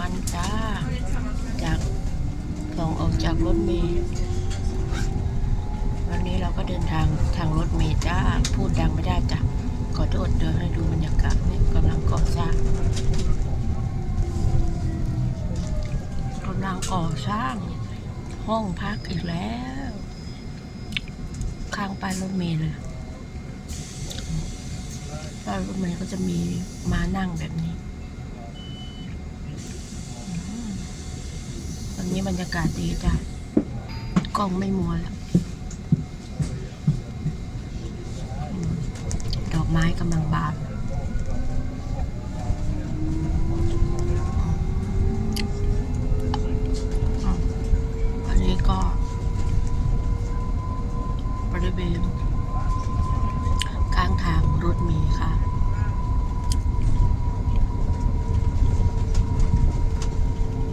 มันจ้า จากส่องออกจากรถเมล์วันนี้เราก็เดินทางทางรถเมล์จ้า พูดดังไม่ได้จ้ะขอโทษเดี๋ยวให้ดูบรรยากาศนี่กำลังก่อสร้างกำลังก่อสร้าง ห้องพักอีกแล้ว ข้างป้ายรถเมล์เลยป้ายรถเมล์ก็จะมีมานั่งแบบนี้ วั นี้บรรยากาศดีจ้ะกล้องไม่มัวแล้ว ดอกไม้กำลังบานอันนี้ก็บริเวณข้างทางรถมีค่ะ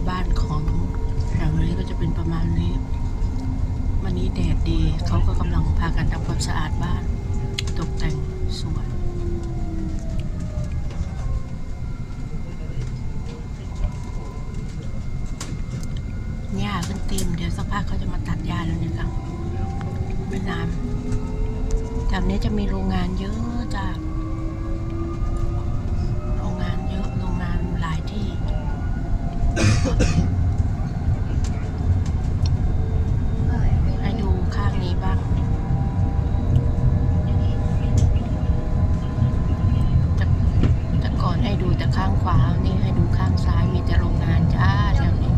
บ้านของแถวนี้ก็จะเป็นประ มาณนี้ วันนี้แดดดีเขาก็กำลังพากันทำความสะอาดบ้าน ตกแต่งสวนหญ้าขึ้นเต็มเดี๋ยวสักพักเขาจะมาตัดหญ้าแล้วเนี่ยค่ะไม่นานแถวนี้จะมีโรงงานเยอะจ้ะโรงงานเยอะ โรงงานหลายที่ ให้ดูข้างนี้บ้างแต่แต่ก่อนให้ดูแต่ข้างขวา นี่ให้ดูข้างซ้ายมีแต่โรงงานจ้าแถวนี้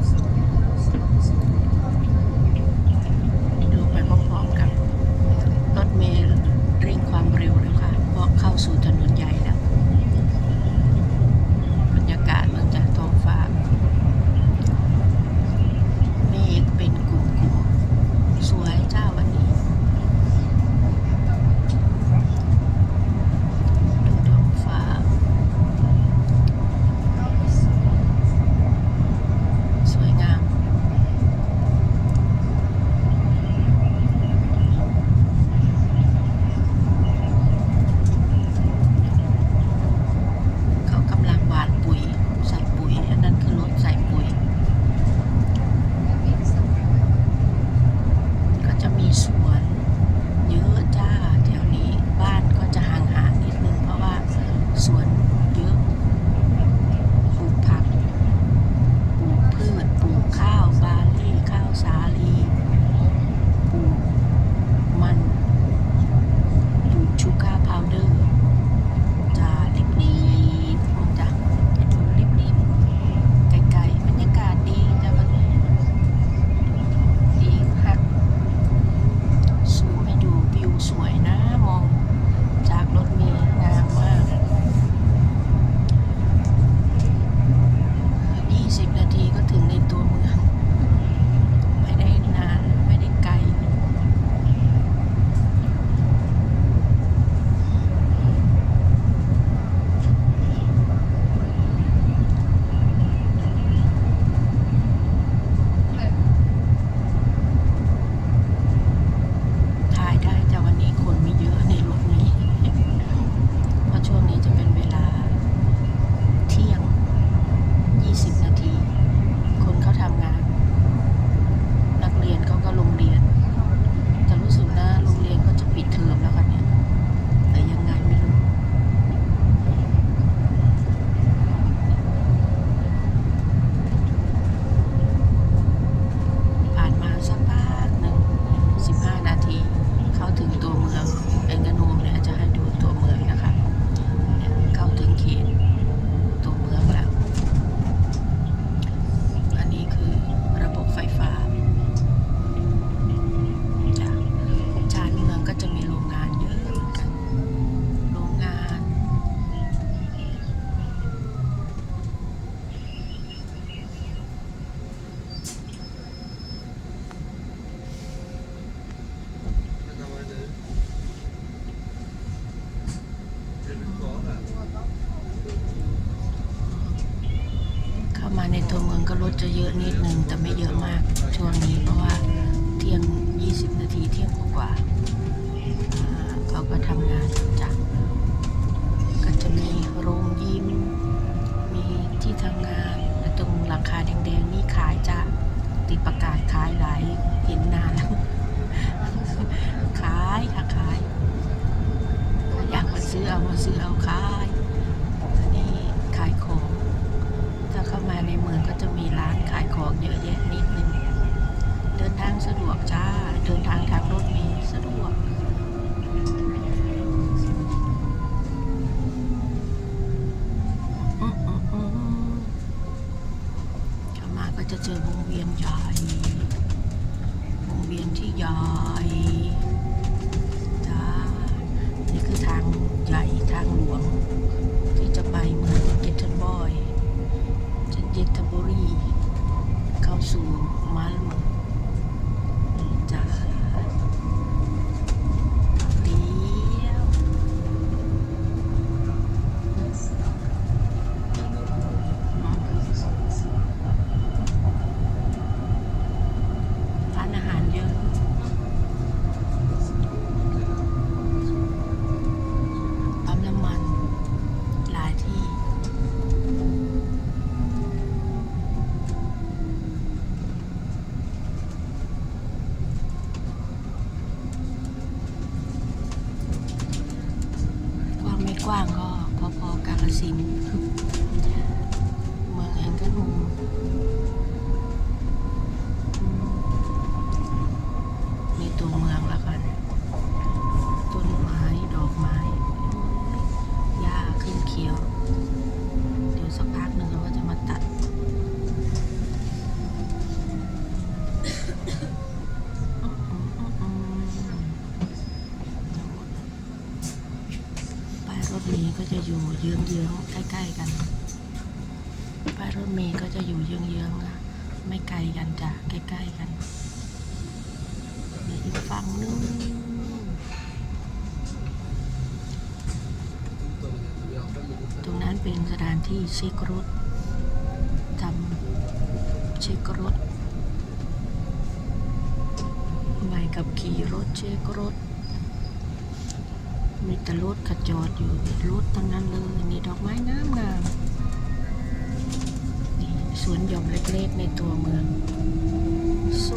ดูไปพร้อมๆกับ รถเมล์เร่งความเร็วแล้วค่ะ เพร กว้างก็พอๆกาลสินเมืองแห่งกระนู ถเมล์ก็จะอยู่เยื้องๆใกล้ๆกันป้ายรถเมล์ก็จะอยู่เยื้องๆนะไม่ไกลกันจ้ะใกล้ๆกันมีอีกฝั่งนึงตรงนั้นเป็นสถานที่เช็ครถทำเช็ครถใบกับขี่รถเช็ครถ มีแต่รถขจอดอยู่รถทั้งนั้นเลยนี่ดอกไม้งามงามนี่สวนหย่อมเล็กๆในตัวเมือง ส